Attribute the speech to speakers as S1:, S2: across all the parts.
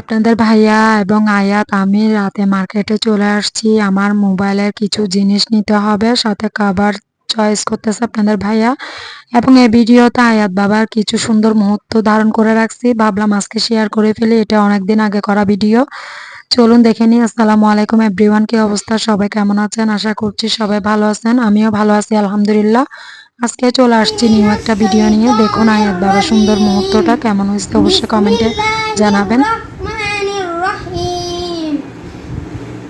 S1: আপনাদের ভাইয়া এবং আয়াত আমি রাতে মার্কেটে চলে আসছি। আমার মোবাইলের কিছু জিনিস নিতে হবে, সাথে কাভার চয়েস করতেছে আপনাদের ভাইয়া। এবং এই ভিডিওতে আয়াত বাবার কিছু সুন্দর মুহূর্ত ধারণ করে রাখছি। ভাবলাম আজকে শেয়ার করে ফেলি, এটা অনেকদিন আগে করা ভিডিও। চলুন দেখে নিই। আসসালামু আলাইকুম এভরিওয়ান কি অবস্থা? সবাই কেমন আছেন? আশা করছি সবাই ভালো আছেন। আমিও ভালো আছি, আলহামদুলিল্লাহ। আজকে চলে আসছি নিউ একটা ভিডিও নিয়ে। দেখুন আয়াত বাবার সুন্দর মুহূর্তটা কেমন হয়েছে, অবশ্যই কমেন্টে জানাবেন।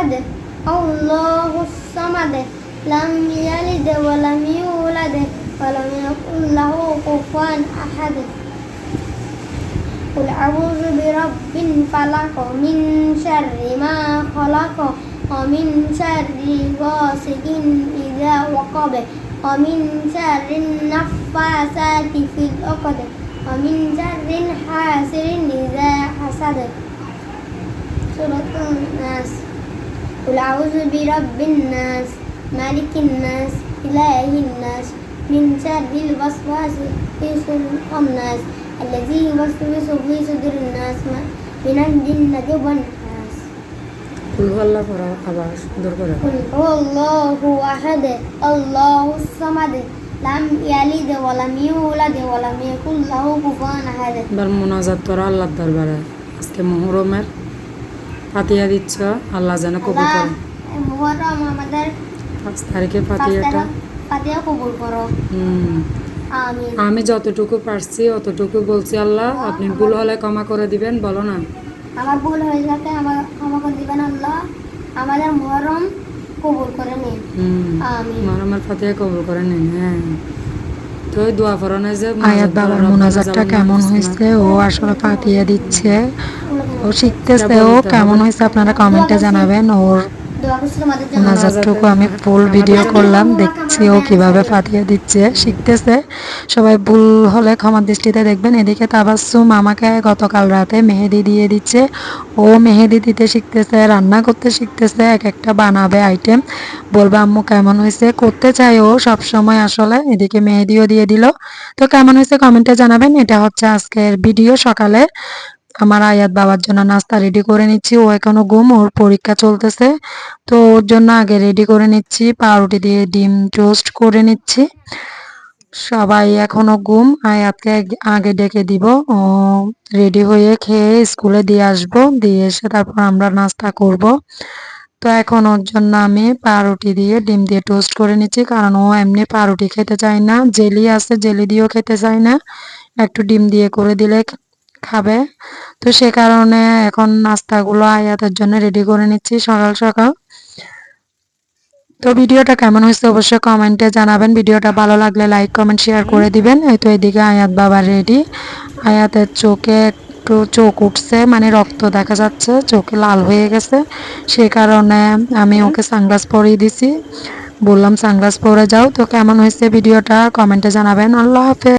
S2: أحد الله الصمد. لم يلد ولم يولد ولم يكن له كفوا أحد. قل أعوذ برب الفلق من شر ما خلق ومن شر غاسق إذا وقب ومن شر النفاثات في العقد ومن شر حاسد إذا حسد سورة الناس قل أعوذ برب الناس مالك الناس إله الناس من شر الوسواس في صدور الناس الذي يوسوس في صدور الناس من الجنة والناس
S1: ফুল হল্লা করা আবার সুন্দর করে
S2: قل هو الله أحد الله الصمد لم يلد ولم يولد ولم يكن له كفوا أحد
S1: এবার মোনাজাত করা আল্লাহর দরবারে আজকে মোহরমের ফাতিয়া দিচ্ছ আল্লাহ যেন কবুল করে।
S2: মুহররম আমাদের
S1: পাঁচ তারিখে ফাতিয়াটা
S2: তারিখ কবুল করো।
S1: হুম। আমি যতটুকু পারছি অতটুকু বলছি আল্লাহ আপনি ভুল হলে ক্ষমা করে দিবেন বলো না।
S2: আমার ভুল হয়ে যাতে আমার ক্ষমা করে দিবেন আল্লাহ আমাদের মুহররম কবুল করে নিন।
S1: হুম।
S2: আমিন।
S1: মোহরমের ফাতিয়া কবুল করে নিন হ্যাঁ। তো দোয়া ফরনে যে
S3: আয়াত বাবার মোনাজাতটা কেমন হয়েছে? ও আসলে ফাতিয়ে দিচ্ছে। ও শিখতেছে ও কেমন হয়েছে আপনারা কমেন্টে জানাবেন। ওর মোনাজাতটুকু আমি ফুল ভিডিও করলাম, দেখছি ও কীভাবে ফাটিয়ে দিচ্ছে। শিখতেছে। সবাই ভুল হলে ক্ষমা দৃষ্টিতে দেখবেন। এদিকে তাবাসুম আমাকে গতকাল রাতে মেহেদি দিয়ে দিচ্ছে। ও মেহেদি দিতে শিখতেছে, রান্না করতে শিখতেছে, এক একটা বানাবে আইটেম বলবে, আম্মু, কেমন হয়েছে? করতে চাই ও সব সময় আসলে। এদিকে মেহেদিও দিয়ে দিল। তো কেমন হয়েছে কমেন্টে জানাবেন। এটা হচ্ছে আজকের ভিডিও সকালে। আমার আয়াত বাবার জন্য নাস্তা রেডি করে নিচ্ছি। ও এখনও ঘুম, ওর পরীক্ষা চলতেছে। তো ওর জন্য আগে রেডি করে নিচ্ছি, পাউরুটি দিয়ে ডিম টোস্ট করে নিচ্ছি। সবাই এখনও ঘুম, আয়াতকে আগে ডেকে দিব। ও রেডি হয়ে খেয়ে স্কুলে দিয়ে আসব, দিয়ে এসে তারপর আমরা নাস্তা করব। তো এখন ওর জন্য আমি পাউরুটি দিয়ে ডিম দিয়ে টোস্ট করে নিচ্ছি, কারণ ও এমনি পাউরুটি খেতে চায় না। জেলি আছে, জেলি দিয়েও খেতে চায় না। একটু ডিম দিয়ে করে দিলে খাবে। তো সে কারণে এখন নাস্তাগুলো আয়াতের জন্য রেডি করে নিচ্ছি সকাল সকাল। তো ভিডিওটা কেমন হয়েছে অবশ্যই কমেন্টে জানাবেন। ভিডিওটা ভালো লাগলে লাইক কমেন্ট শেয়ার করে দিবেন। এই তো এদিকে আয়াত বাবা রেডি আয়াতের চোখে একটু চোখ উঠছে মানে রক্ত দেখা যাচ্ছে, চোখে লাল হয়ে গেছে। সে কারণে আমি ওকে সানগ্লাস পরিয়ে দিছি। বললাম সানগ্লাস পরে যাও। তো কেমন হয়েছে ভিডিওটা কমেন্টে জানাবেন। আল্লাহ হাফেজ।